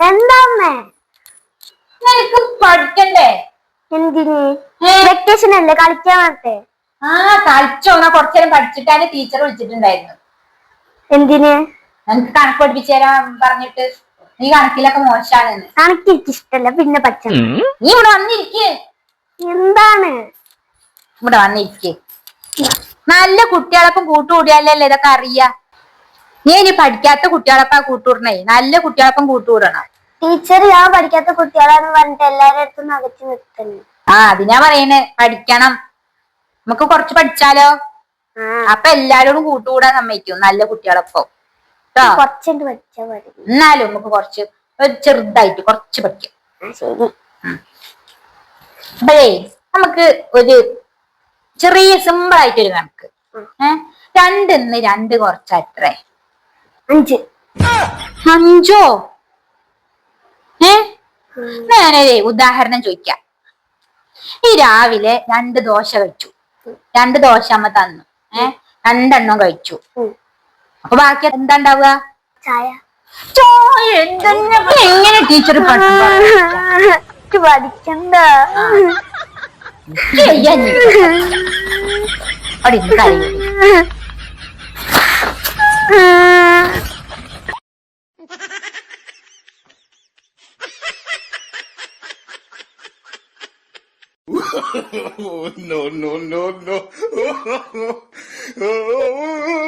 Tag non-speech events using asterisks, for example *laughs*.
എന്താ അമ്മേ നിനക്ക് പഠിക്കണ്ടേ? എന്തിന്? വെക്കേഷൻ അല്ലേ? കളിക്കാൻ വരട്ടെ ആ കളിച്ചോന്നാ കുറച്ചേരം പഠിച്ചിട്ടാണ് ടീച്ചർ വിളിച്ചിട്ടുണ്ടായിരുന്നു. എന്തിന്? എനിക്ക് കണക്ക് പഠിപ്പിച്ചു തരാൻ പറഞ്ഞിട്ട്. നീ കണക്കിലൊക്കെ മോശാണെന്ന്. കണക്ക് എനിക്ക് ഇഷ്ടല്ല. പിന്നെ പച്ച നീ ഇവിടെ വന്നിരിക്കേ. എന്താണ്? ഇവിടെ വന്നിരിക്കേ. നല്ല കുട്ടികളൊപ്പം കൂട്ടുകൂടിയാലല്ലേ ഇതൊക്കെ അറിയാ? നീ ഇനി പഠിക്കാത്ത കുട്ടികളൊപ്പം കൂട്ടുകൂടണേ നല്ല കുട്ടികളൊപ്പം കൂട്ടുകൂടണം ടീച്ചർ ഞാൻ പഠിക്കാത്ത കുട്ടികളാന്ന് പറഞ്ഞിട്ട് എല്ലാരുടെ അടുത്തും അകറ്റി നിർത്തുന്നു ആ അതിനാ പറയണേ. പഠിക്കണം. നമുക്ക് കുറച്ച് പഠിച്ചാലോ? അപ്പൊ എല്ലാരോടും കൂട്ടുകൂടാൻ സമ്മതിക്കും. നല്ല കുട്ടികളൊപ്പം. കുറച്ചുണ്ട് മതി. എന്നാലും നമുക്ക് കുറച്ച് ചെറുതായിട്ട് കുറച്ച് പഠിക്കാം. ആ ശരി. അപ്പോഴേ നമുക്ക് ഒരു ചെറിയ സിമ്പിൾ ആയിട്ടൊരു കണക്ക്. ഏഹ് രണ്ടിന്ന് രണ്ട് കുറച്ചാ എത്ര? അഞ്ച്. അഞ്ചോ? ഏ? ഞാനൊരു ഉദാഹരണം ചോദിക്കാം. ഈ രാവിലെ രണ്ട് ദോശ കഴിച്ചു. രണ്ട് ദോശ അമ്മ തന്നു. ഏ? രണ്ടെണ്ണം കഴിച്ചു. അപ്പൊ ബാക്കി എന്താ ഉണ്ടാവുക? ചായ. എങ്ങനെ ടീച്ചർ പഠിക്കണ്ട. *laughs* Oh, no, no, no, no. *laughs*